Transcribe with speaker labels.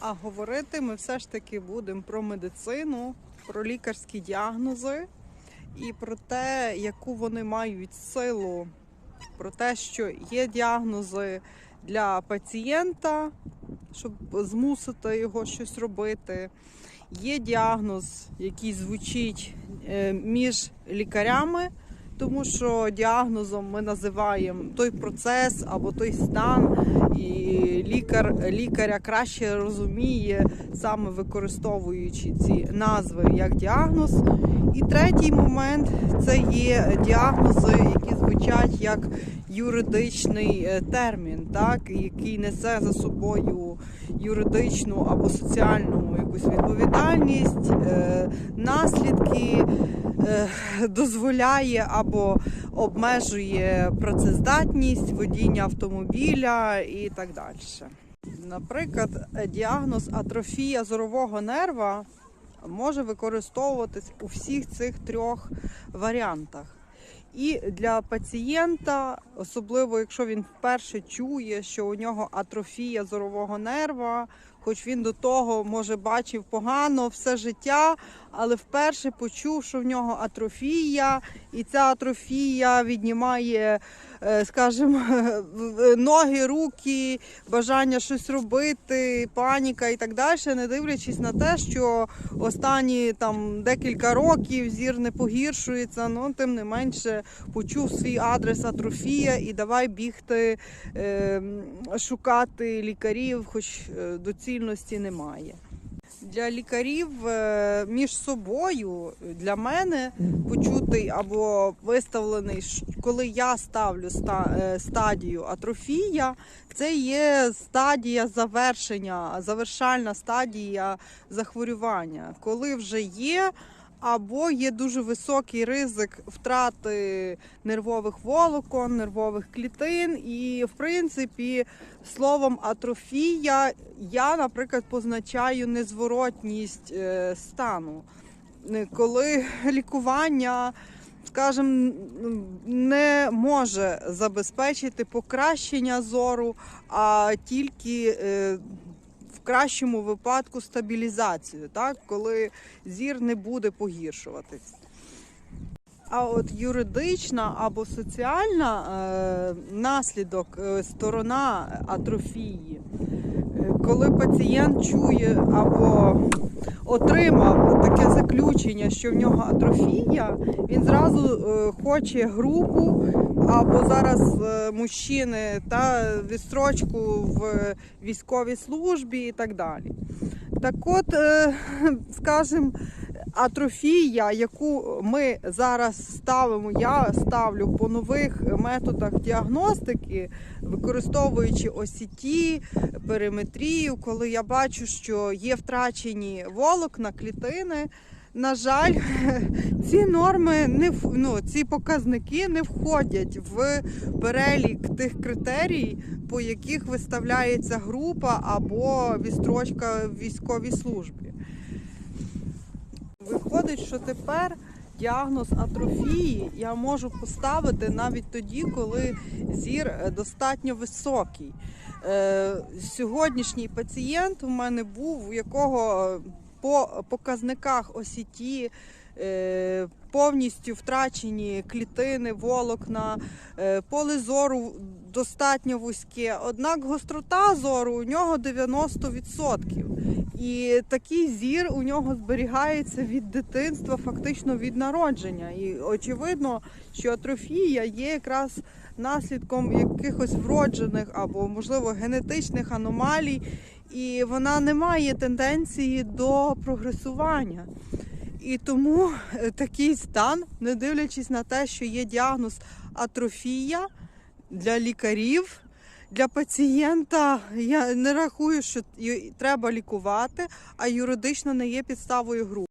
Speaker 1: А говорити ми все ж таки будемо про медицину, про лікарські діагнози і про те, яку вони мають силу, про те, що є діагнози для пацієнта, щоб змусити його щось робити. Є діагноз, який звучить е, між лікарями, тому що діагнозом ми називаємо той процес або той стан, і лікар лікаря краще розуміє, саме використовуючи ці назви як діагноз. І третій момент це є діагнози, які звучать як юридичний е, термін, так, який несе за собою юридичну або соціальну якусь відповідальність, е, наслідки, е, дозволяє або обмежує працездатність водіння автомобіля і так далі. Наприклад, діагноз атрофія зорового нерва може використовуватись у всіх цих трьох варіантах. І для пацієнта, особливо якщо він вперше чує, що у нього атрофія зорового нерва, хоч він до того може бачив погано все життя, але вперше почув, що в нього атрофія, і ця атрофія віднімає, е, скажімо, ноги, руки, бажання щось робити, паніка і так далі, не дивлячись на те, що останні там декілька років зір не погіршується, ну тим не менше почув свій адрес атрофія і давай бігти е, шукати лікарів, хоч е, доцільності немає. Для лікарів е, між собою для мене почутий або виставлений, коли я ставлю е, стадію атрофія, це є стадія завершення, завершальна стадія захворювання, коли вже є. Або є дуже високий ризик втрати нервових волокон, нервових клітин. І, в принципі, словом атрофія я, наприклад, позначаю незворотність е, стану, Е, коли лікування, скажімо, не може забезпечити покращення зору, а тільки е, кращому випадку стабілізацію, так, коли зір не буде погіршуватись. А от юридична або соціальна е, наслідок, е, сторона атрофії, е, коли пацієнт чує або отримав таке заключення, що в нього атрофія, він зразу е, хоче групу або зараз е, мужчини та відстрочку в військовій службі і так далі. Так от, е, скажімо, атрофія, яку ми зараз ставимо, я ставлю по нових методах діагностики, використовуючи осіті, периметрію, коли я бачу, що є втрачені волокна, клітини. На жаль, ці норми не ну, ці показники не входять в перелік тих критерій, по яких виставляється група або відстрочка в військовій службі. Виходить, що тепер діагноз атрофії я можу поставити навіть тоді, коли зір е, достатньо високий. Е, Сьогоднішній пацієнт у мене був, у якого е, по показниках осіті повністю втрачені клітини, волокна, поле зору достатньо вузьке. Однак гострота зору у нього 90%. І такий зір у нього зберігається від дитинства, фактично від народження. І очевидно, що атрофія є якраз наслідком якихось вроджених або, можливо, генетичних аномалій, і вона не має тенденції до прогресування. І тому е, такий стан, не дивлячись на те, що є діагноз атрофія для лікарів, для пацієнта я не рахую, що треба лікувати, а юридично не є підставою групи.